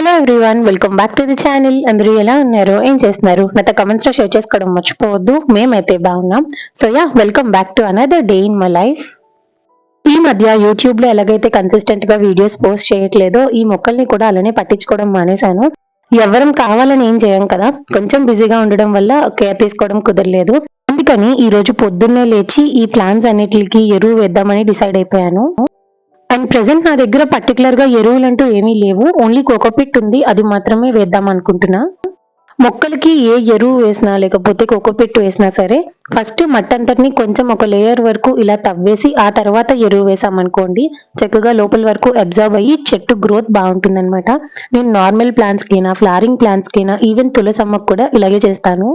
Hello everyone welcome back to the channel అందరూ ఎలా ఉన్నారు? ఏం చేస్తున్నారు? నాతో కమెంట్స్లో షేర్ చేసుకోవడం మర్చిపోవద్దు. మేమైతే బాగున్నాం. So ya welcome back to another day in my life ఈ మధ్య యూట్యూబ్లో ఎలాగైతే కన్సిస్టెంట్గా వీడియోస్ పోస్ట్ చేయట్లేదో ఈ మొక్కల్ని కూడా అలానే పట్టించుకోవడం మానేశాను. ఎవరం కావాలని ఏం చేయం కదా? కొంచెం బిజీగా ఉండడం వల్ల కేర్ తీసుకోవడం కుదరలేదు. అందుకని ఈ రోజు పొద్దున్నే లేచి ఈ ప్లాన్స్ అన్నిటికి ఎరువు వేద్దామని డిసైడ్ అయిపోయాను. అండ్ ప్రజెంట్ నా దగ్గర పర్టికులర్గా ఎరువులు అంటూ ఏమీ లేవు. ఓన్లీ కోకోపిట్ ఉంది. అది మాత్రమే వేద్దాం అనుకుంటున్నా. మొక్కలకి ఏ ఎరువు వేసినా లేకపోతే కోకోపిట్ వేసినా సరే ఫస్ట్ మట్టి అంతటిని కొంచెం ఒక లేయర్ వరకు ఇలా తవ్వేసి ఆ తర్వాత ఎరువు వేసామనుకోండి చక్కగా లోపల వరకు అబ్జర్వ్ అయ్యి చెట్టు గ్రోత్ బాగుంటుందన్నమాట. నేను నార్మల్ ప్లాంట్స్ కైనా ఫ్లవరింగ్ ప్లాంట్స్ కైనా ఈవెన్ తులసమ్మకు కూడా ఇలాగే చేస్తాను.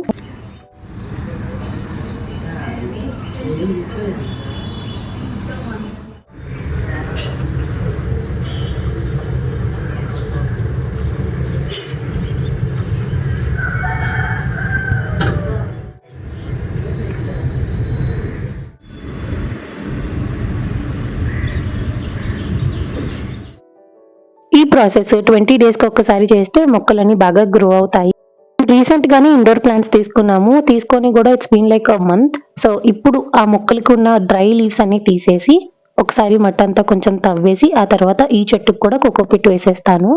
ప్రాసెస్ ట్వంటీ డేస్కి ఒక్కసారి చేస్తే మొక్కలన్నీ బాగా గ్రో అవుతాయి. రీసెంట్ గానే ఇండోర్ ప్లాంట్స్ తీసుకున్నాము. తీసుకొని కూడా it's been like a month so ఇప్పుడు ఆ మొక్కలకు ఉన్న డ్రై లీవ్స్ అన్ని తీసేసి ఒకసారి మట్టంతా కొంచెం తవ్వేసి ఆ తర్వాత ఈ చెట్టుకు కూడా కోకోపిట్ వేసేస్తాను.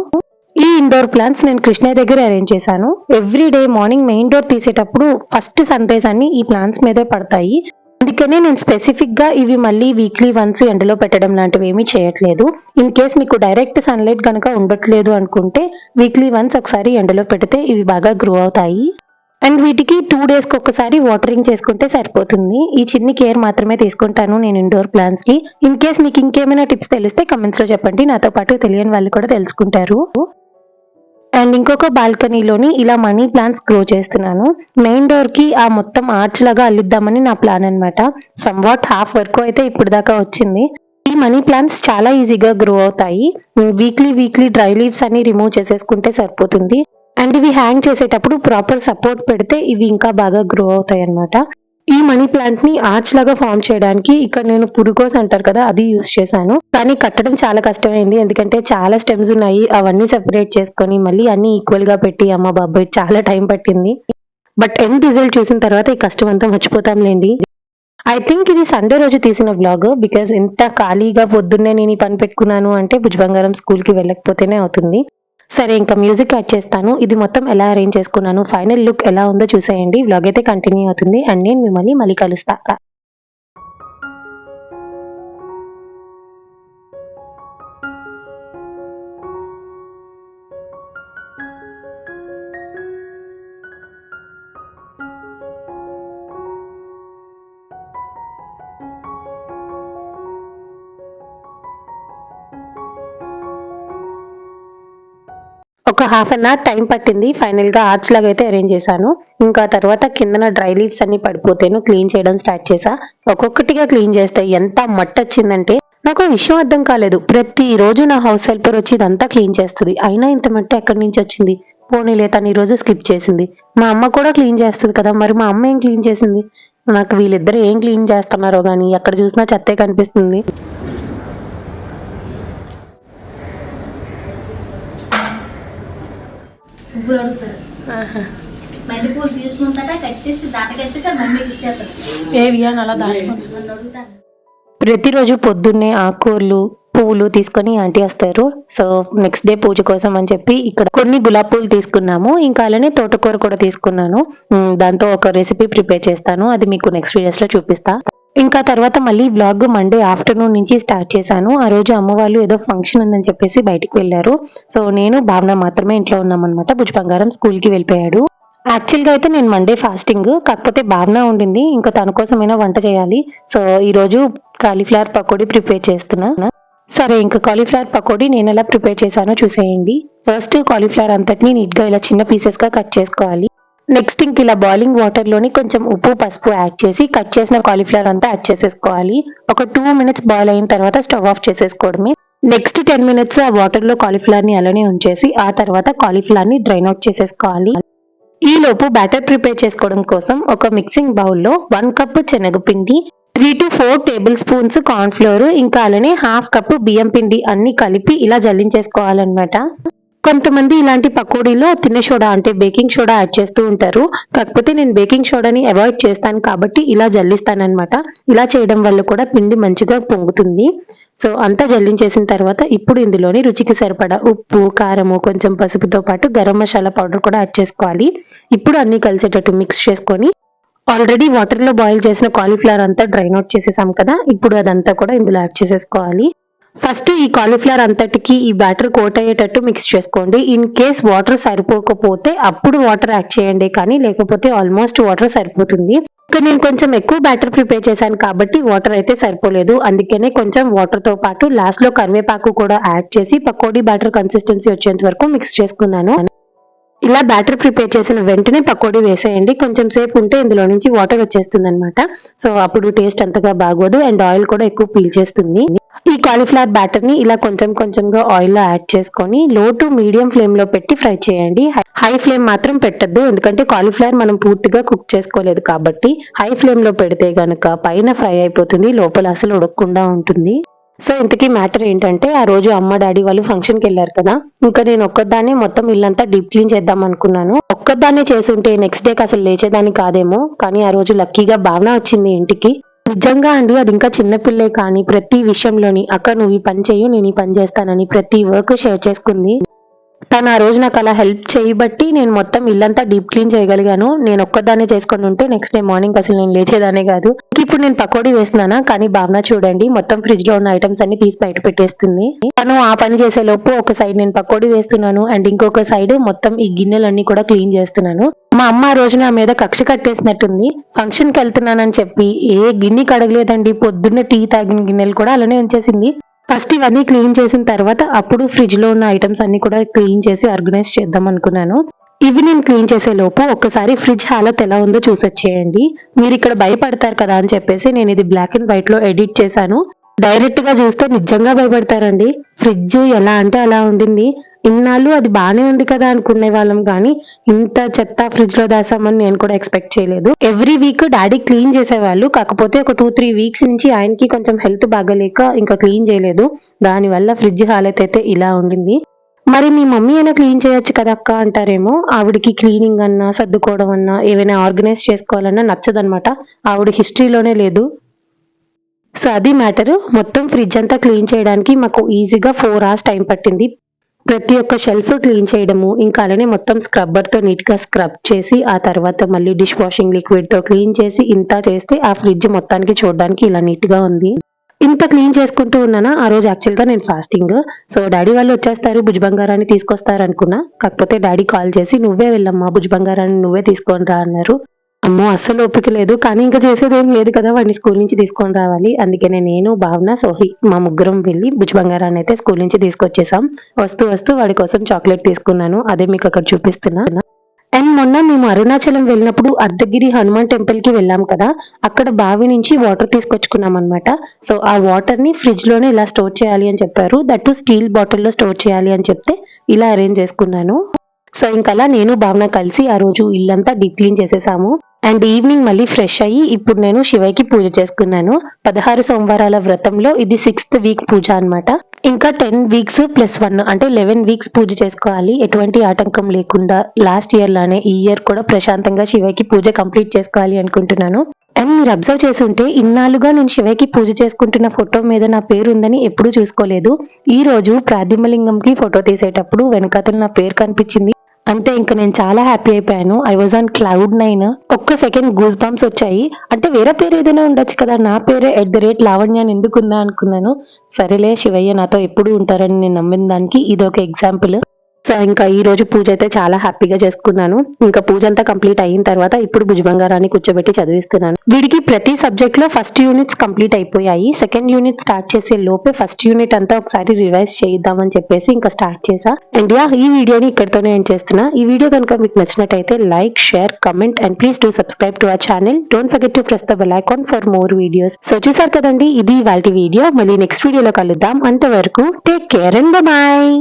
ఈ ఇండోర్ ప్లాంట్స్ నేను కృష్ణ దగ్గర అరేంజ్ చేశాను. Every day morning main door తీసేటప్పుడు ఫస్ట్ సన్ రైజ్ అన్ని ఈ ప్లాంట్స్ మీదే పడతాయి. అందుకనే నేను స్పెసిఫిక్గా ఇవి మళ్ళీ వీక్లీ వన్స్ ఎండలో పెట్టడం లాంటివి ఏమీ చేయట్లేదు. ఇన్ కేస్ మీకు డైరెక్ట్ సన్లైట్ కనుక ఉండట్లేదు అనుకుంటే వీక్లీ వన్స్ ఒకసారి ఎండలో పెడితే ఇవి బాగా గ్రో అవుతాయి. అండ్ వీటికి టూ డేస్కి ఒకసారి వాటరింగ్ చేసుకుంటే సరిపోతుంది. ఈ చిన్ని కేర్ మాత్రమే తీసుకుంటాను నేను ఇండోర్ ప్లాంట్స్కి. ఇన్ కేస్ మీకు ఇంకేమైనా టిప్స్ తెలిస్తే కమెంట్స్లో చెప్పండి. నాతో పాటు తెలియని వాళ్ళు కూడా తెలుసుకుంటారు. అండ్ ఇంకొక బాల్కనీలోని ఇలా మనీ ప్లాంట్స్ గ్రో చేస్తున్నాను. మెయిన్ డోర్కి ఆ మొత్తం ఆర్చ్ లాగా అల్లిద్దామని నా ప్లాన్ అనమాట సమ్వాట్ హాఫ్ వరకు అయితే ఇప్పుడు దాకా వచ్చింది. ఈ మనీ ప్లాంట్స్ చాలా ఈజీగా గ్రో అవుతాయి. వీక్లీ వీక్లీ డ్రై లీవ్స్ అన్ని రిమూవ్ చేసేసుకుంటే సరిపోతుంది. అండ్ ఇవి హ్యాంగ్ చేసేటప్పుడు ప్రాపర్ సపోర్ట్ పెడితే ఇవి ఇంకా బాగా గ్రో అవుతాయి అన్నమాట ఈ మనీ ప్లాంట్ని ఆర్చ్ లాగా ఫామ్ చేయడానికి ఇక్కడ నేను పురుకోస్ అంటారు కదా అది యూస్ చేశాను. కానీ కట్టడం చాలా కష్టమైంది. ఎందుకంటే చాలా స్టెమ్స్ ఉన్నాయి అవన్నీ సెపరేట్ చేసుకొని మళ్ళీ అన్ని ఈక్వల్గా పెట్టి అమ్మ బాబాయ్ చాలా టైం పట్టింది. బట్ ఎండ్ రిజల్ట్ చూసిన తర్వాత ఈ కష్టం అంతా మర్చిపోతాంలేండి. ఐ థింక్ ఇది సండే రోజు తీసిన బ్లాగ్ బికాస్ ఎంత ఖాళీగా పొద్దున్నే నేను ఈ పని పెట్టుకున్నాను అంటే భుజబంగారం బంగారం స్కూల్కి వెళ్ళకపోతేనే అవుతుంది. సరే ఇంకా మ్యూజిక్ యాడ్ చేస్తాను. ఇది మొత్తం ఎలా అరేంజ్ చేసుకున్నాను ఫైనల్ లుక్ ఎలా ఉందో చూసేయండి. వ్లాగ్ అయితే కంటిన్యూ అవుతుంది. అండ్ నేను మిమ్మల్ని మళ్ళీ కలుస్తా. ఒక హాఫ్ అన్ అవర్ టైం పట్టింది. ఫైనల్గా ఆర్చ్ లాగా అయితే అరేంజ్ చేశాను. ఇంకా తర్వాత కిందన డ్రై లీవ్స్ అన్ని పడిపోతేను క్లీన్ చేయడం స్టార్ట్ చేసా ఒక్కొక్కటిగా క్లీన్ చేస్తే ఎంత మట్టి వచ్చిందంటే నాకు ఆ విషయం అర్థం కాలేదు. ప్రతి రోజు నా హౌస్ హెల్పర్ వచ్చి ఇదంతా క్లీన్ చేస్తుంది. అయినా ఇంత మట్టి ఎక్కడి నుంచి వచ్చింది? పోనీలే తను ఈ రోజు స్కిప్ చేసింది. మా అమ్మ కూడా క్లీన్ చేస్తుంది కదా మరి మా అమ్మ ఏం క్లీన్ చేసింది? నాకు వీళ్ళిద్దరు ఏం క్లీన్ చేస్తున్నారో కానీ ఎక్కడ చూసినా చెత్తే కనిపిస్తుంది. ఇప్పుడు అడుగుతారు. తీసుకుంటారా? కట్టేసి దాట కట్టేసి మమ్మీకి ఇచ్చేస్తారు. ఏవి అని అలా ప్రతిరోజు పొద్దున్నే ఆకుకూరలు పువ్వులు తీసుకొని ఆంటీ వస్తారు. సో నెక్స్ట్ డే పూజ కోసం అని చెప్పి ఇక్కడ కొన్ని గులాబ్ పూలు తీసుకున్నాము. ఇంకా అలానే తోటకూర కూడా తీసుకున్నాను. దాంతో ఒక రెసిపీ ప్రిపేర్ చేస్తాను. అది మీకు నెక్స్ట్ వీడియోస్లో చూపిస్తా. ఇంకా తర్వాత మళ్ళీ బ్లాగ్ మండే ఆఫ్టర్నూన్ నుంచి స్టార్ట్ చేశాను. ఆ రోజు అమ్మ వాళ్ళు ఏదో ఫంక్షన్ ఉందని చెప్పేసి బయటికి వెళ్ళారు. సో నేను భావన మాత్రమే ఇంట్లో ఉన్నామన్నమాట. భుజ్ బంగారం స్కూల్కి వెళ్ళిపోయాడు. యాక్చువల్గా అయితే నేను మండే ఫాస్టింగ్ కాకపోతే భావన ఉండింది. ఇంకా తన కోసమైనా వంట చేయాలి. సో ఈ రోజు కాలీఫ్లవర్ పకోడీ ప్రిపేర్ చేస్తున్నా. సరే ఇంకా కాలీఫ్లవర్ పకోడీ నేను ఎలా ప్రిపేర్ చేశానో చూసేయండి. ఫస్ట్ కాలీఫ్లవర్ అంతటిని నీట్గా ఇలా చిన్న పీసెస్గా కట్ చేసుకోవాలి. నెక్స్ట్ ఇంక ఇలా బాయిలింగ్ వాటర్లోని కొంచెం ఉప్పు పసుపు యాడ్ చేసి కట్ చేసిన కాలీఫ్లవర్ అంతా యాడ్ చేసేసుకోవాలి. ఒక టూ మినిట్స్ బాయిల్ అయిన తర్వాత స్టవ్ ఆఫ్ చేసేసుకోవడమే. నెక్స్ట్ టెన్ మినిట్స్ ఆ వాటర్లో కాలీఫ్లవర్ని అలానే ఉంచేసి ఆ తర్వాత కాలీఫ్లవర్ని డ్రైన్ అవుట్ చేసేసుకోవాలి. ఈ లోపు బ్యాటర్ ప్రిపేర్ చేసుకోవడం కోసం ఒక మిక్సింగ్ బౌల్లో వన్ కప్ శనగపిండి three to four tablespoons corn flour ఇంకా అలానే హాఫ్ కప్ బియ్యం పిండి అన్ని కలిపి ఇలా జల్లించేసుకోవాలన్నమాట. కొంతమంది ఇలాంటి పకోడీలో తిన్న సోడా అంటే బేకింగ్ సోడా యాడ్ చేస్తూ ఉంటారు. కాకపోతే నేను బేకింగ్ సోడాని అవాయిడ్ చేస్తాను కాబట్టి ఇలా జల్లిస్తాను అనమాట ఇలా చేయడం వల్ల కూడా పిండి మంచిగా పొంగుతుంది. సో అంతా జల్లించేసిన తర్వాత ఇప్పుడు ఇందులోని రుచికి సరిపడా ఉప్పు కారము కొంచెం పసుపుతో పాటు గరం మసాలా పౌడర్ కూడా యాడ్ చేసుకోవాలి. ఇప్పుడు అన్ని కలిసేటట్టు మిక్స్ చేసుకొని ఆల్రెడీ వాటర్లో బాయిల్ చేసిన కాలీఫ్లవర్ అంతా డ్రైన్ అవుట్ చేసేసాం కదా. ఇప్పుడు అదంతా కూడా ఇందులో యాడ్ చేసేసుకోవాలి. ఫస్ట్ ఈ కాలీఫ్లవర్ అంతటికి ఈ బ్యాటర్ కోట్ అయ్యేటట్టు మిక్స్ చేసుకోండి. ఇన్ కేస్ వాటర్ సరిపోకపోతే అప్పుడు వాటర్ యాడ్ చేయండి కానీ లేకపోతే ఆల్మోస్ట్ వాటర్ సరిపోతుంది. ఇంకా నేను కొంచెం ఎక్కువ బ్యాటర్ ప్రిపేర్ చేశాను కాబట్టి వాటర్ అయితే సరిపోలేదు. అందుకనే కొంచెం వాటర్తో పాటు లాస్ట్లో కరివేపాకు కూడా యాడ్ చేసి పకోడీ బ్యాటర్ కన్సిస్టెన్సీ వచ్చేంత వరకు మిక్స్ చేసుకున్నాను. ఇలా బ్యాటర్ ప్రిపేర్ చేసిన వెంటనే పకోడీ వేసేయండి. కొంచెం సేపు ఉంటే ఇందులో నుంచి వాటర్ వచ్చేస్తుంది అనమాట సో అప్పుడు టేస్ట్ అంతగా బాగోదు. అండ్ ఆయిల్ కూడా ఎక్కువ పీల్ చేస్తుంది. ఈ కాలీఫ్లవర్ బ్యాటర్ని ఇలా కొంచెం కొంచెంగా ఆయిల్లో యాడ్ చేసుకొని లో టు మీడియం ఫ్లేమ్లో పెట్టి ఫ్రై చేయండి. హై ఫ్లేమ్ మాత్రం పెట్టద్దు. ఎందుకంటే కాలీఫ్లవర్ మనం పూర్తిగా కుక్ చేసుకోలేదు కాబట్టి హై ఫ్లేమ్లో పెడితే కనుక పైన ఫ్రై అయిపోతుంది లోపల అసలు ఉడకకుండా ఉంటుంది. సో ఇంతకీ మ్యాటర్ ఏంటంటే ఆ రోజు అమ్మ డాడీ వాళ్ళు ఫంక్షన్కి వెళ్ళారు కదా. ఇంకా నేను ఒక్కదాన్నే మొత్తం ఇల్లంతా డీప్ క్లీన్ చేద్దాం అనుకున్నాను. ఒక్కదాన్నే చేసి ఉంటే నెక్స్ట్ డేకి అసలు లేచేదాన్ని కాదేమో. కానీ ఆ రోజు లక్కీగా భావన వచ్చింది ఇంటికి. నిజంగా అండి అది ఇంకా చిన్నపిల్లే కానీ ప్రతి విషయంలోని అక్క నువ్వు ఈ పని చేయు నేను ఈ పని చేస్తానని ప్రతి వర్క్ షేర్ చేసుకుంది. తను ఆ రోజు నాకు అలా హెల్ప్ చేయబట్టి నేను మొత్తం ఇల్లంతా డీప్ క్లీన్ చేయగలిగాను. నేను ఒక్కదాన్నే చేసుకొని ఉంటే నెక్స్ట్ డే మార్నింగ్ అసలు నేను లేచేదానే కాదు. ఇంక ఇప్పుడు నేను పకోడీ వేస్తున్నానా? కానీ భావన చూడండి మొత్తం ఫ్రిడ్జ్లో ఉన్న ఐటమ్స్ అన్ని తీసి బయట పెట్టేస్తుంది. తను ఆ పని చేసే లోపు ఒక సైడ్ నేను పకోడీ వేస్తున్నాను అండ్ ఇంకొక సైడ్ మొత్తం ఈ గిన్నెలన్నీ కూడా క్లీన్ చేస్తున్నాను. మా అమ్మ ఆ రోజు నా మీద కక్ష కట్టేసినట్టుంది. ఫంక్షన్కి వెళ్తున్నానని చెప్పి ఏ గిన్నె కడగలేదండి పొద్దున్న టీ తాగిన గిన్నెలు కూడా అలానే ఉంచేసింది. ఫస్ట్ ఇవన్నీ క్లీన్ చేసిన తర్వాత అప్పుడు ఫ్రిడ్జ్లో ఉన్న ఐటమ్స్ అన్ని కూడా క్లీన్ చేసి ఆర్గనైజ్ చేద్దాం అనుకున్నాను. ఇవి నేను క్లీన్ చేసే లోపు ఒక్కసారి ఫ్రిడ్జ్ హాలత్ ఎలా ఉందో చూసొచ్చేయండి మీరు ఇక్కడ భయపడతారు కదా అని చెప్పేసి నేను ఇది బ్లాక్ అండ్ వైట్లో ఎడిట్ చేశాను. డైరెక్ట్గా చూస్తే నిజంగా భయపడతారండి. ఫ్రిడ్జ్ ఎలా అంటే అలా ఉండింది. ఇన్నాళ్ళు అది బాగానే ఉంది కదా అనుకునే వాళ్ళం. కానీ ఇంత చెత్త ఫ్రిడ్జ్లో దాసామని నేను కూడా ఎక్స్పెక్ట్ చేయలేదు. ఎవ్రీ వీక్ డాడీ క్లీన్ చేసేవాళ్ళు. కాకపోతే ఒక టూ త్రీ వీక్స్ నుంచి ఆయనకి కొంచెం హెల్త్ బాగలేక ఇంకా క్లీన్ చేయలేదు. దాని వల్ల ఫ్రిడ్జ్ హాలత్ అయితే ఇలా ఉండింది. మరి మీ మమ్మీ అయినా క్లీన్ చేయొచ్చు కదా అక్క అంటారేమో. ఆవిడకి క్లీనింగ్ అన్నా సర్దుకోవడం అన్నా ఏవైనా ఆర్గనైజ్ చేసుకోవాలన్నా నచ్చదనమాట. ఆవిడ హిస్టరీలోనే లేదు. సో అది మ్యాటర్. మొత్తం ఫ్రిడ్జ్ అంతా క్లీన్ చేయడానికి మాకు ఈజీగా ఫోర్ అవర్స్ టైం పట్టింది. ప్రతి ఒక్క షెల్ఫ్ క్లీన్ చేయడము ఇంకా అలానే మొత్తం స్క్రబ్బర్తో నీట్గా స్క్రబ్ చేసి ఆ తర్వాత మళ్ళీ డిష్ వాషింగ్ లిక్విడ్తో క్లీన్ చేసి ఇంత చేస్తే ఆ ఫ్రిడ్జ్ మొత్తానికి చూడడానికి ఇలా నీట్గా ఉంది. ఇంత క్లీన్ చేసుకుంటూ ఉన్నానా? ఆ రోజు యాక్చువల్గా నేను ఫాస్టింగ్. సో డాడీ వాళ్ళు వచ్చేస్తారు భుజ్ బంగారాన్ని తీసుకొస్తారు అనుకున్నా కాకపోతే డాడీ కాల్ చేసి నువ్వే వెళ్ళమ్మా భుజ్ బంగారాన్ని నువ్వే తీసుకొని రా అన్నారు. అమ్మో అస్సలు ఓపిక లేదు. కానీ ఇంకా చేసేది ఏం లేదు కదా వాడిని స్కూల్ నుంచి తీసుకొని రావాలి. అందుకనే నేను భావన సోహి మా ముగ్గురం వెళ్ళి భుజ్ బంగారాన్ని అయితే స్కూల్ నుంచి తీసుకొచ్చేసాం. వస్తూ వస్తూ వాడి కోసం చాక్లెట్ తీసుకున్నాను. అదే మీకు అక్కడ చూపిస్తున్నా. అండ్ మొన్న మేము అరుణాచలం వెళ్ళినప్పుడు అర్ధగిరి హనుమాన్ టెంపుల్కి వెళ్ళాం కదా అక్కడ బావి నుంచి వాటర్ తీసుకొచ్చుకున్నాం అనమాట సో ఆ వాటర్ని ఫ్రిడ్జ్లోనే ఇలా స్టోర్ చేయాలి అని చెప్పారు. దట్టు స్టీల్ బాటిల్లో స్టోర్ చేయాలి అని చెప్తే ఇలా అరేంజ్ చేసుకున్నాను. సో ఇంకలా నేను భావన కలిసి ఆ రోజు ఇల్లంతా డీప్ క్లీన్ చేసేసాము. అండ్ ఈవినింగ్ మళ్ళీ ఫ్రెష్ అయ్యి ఇప్పుడు నేను శివయ్యకి పూజ చేసుకున్నాను. పదహారు సోమవారాల వ్రతంలో ఇది సిక్స్త్ వీక్ పూజ అన్నమాట. ఇంకా టెన్ వీక్స్ ప్లస్ వన్ అంటే లెవెన్ వీక్స్ పూజ చేసుకోవాలి. ఎటువంటి ఆటంకం లేకుండా లాస్ట్ ఇయర్ లానే ఈ ఇయర్ కూడా ప్రశాంతంగా శివయ్యకి పూజ కంప్లీట్ చేసుకోవాలి అనుకుంటున్నాను. అండ్ మీరు అబ్జర్వ్ చేసి ఉంటే ఇన్నాళ్ళుగా నేను శివయ్యకి పూజ చేసుకుంటున్న ఫోటో మీద నా పేరు ఉందని ఎప్పుడూ చూసుకోలేదు. ఈ రోజు ప్రాదిమలింగంకి ఫోటో తీసేటప్పుడు వెనకాతల నా పేరు కనిపించింది. అంటే ఇంకా నేను చాలా హ్యాపీ అయిపోయాను. I was on cloud nine ఒక్క సెకండ్ గూస్ బంప్స్ వచ్చాయి. అంటే వేరే పేరు ఏదైనా ఉండొచ్చు కదా. నా పేరే ఎట్ ద రేట్ లావణ్య అని ఎందుకు ఉందా అనుకున్నాను. సరేలే శివయ్య నాతో ఎప్పుడు ఉంటారని నేను నమ్మిన దానికి ఇది ఒక ఎగ్జాంపుల్ సో ఇంకా ఈ రోజు పూజ అయితే చాలా హ్యాపీగా చేసుకున్నాను. ఇంకా పూజ అంతా కంప్లీట్ అయిన తర్వాత ఇప్పుడు భుజబంగారాన్ని కూర్చోబెట్టి చదివిస్తున్నాను. వీడికి ప్రతి సబ్జెక్ట్లో ఫస్ట్ యూనిట్స్ కంప్లీట్ అయిపోయాయి. సెకండ్ యూనిట్ స్టార్ట్ చేసే లోపే ఫస్ట్ యూనిట్ అంతా ఒకసారి రివైజ్ చేద్దామని చెప్పేసి ఇంకా స్టార్ట్ చేసా అండ్ యా ఈ వీడియోని ఇక్కడతోనే ఎండ్ చేస్తున్నా. ఈ వీడియో కనుక మీకు నచ్చినట్టయితే like share comment and please do subscribe to our channel. Don't forget to press the bell icon for more videos. So చూసారు కదండి ఇది వాళ్ళ వీడియో. మళ్ళీ నెక్స్ట్ వీడియోలో కలుద్దాం. అంతవరకు టేక్ కేర్ అండ్ బాయ్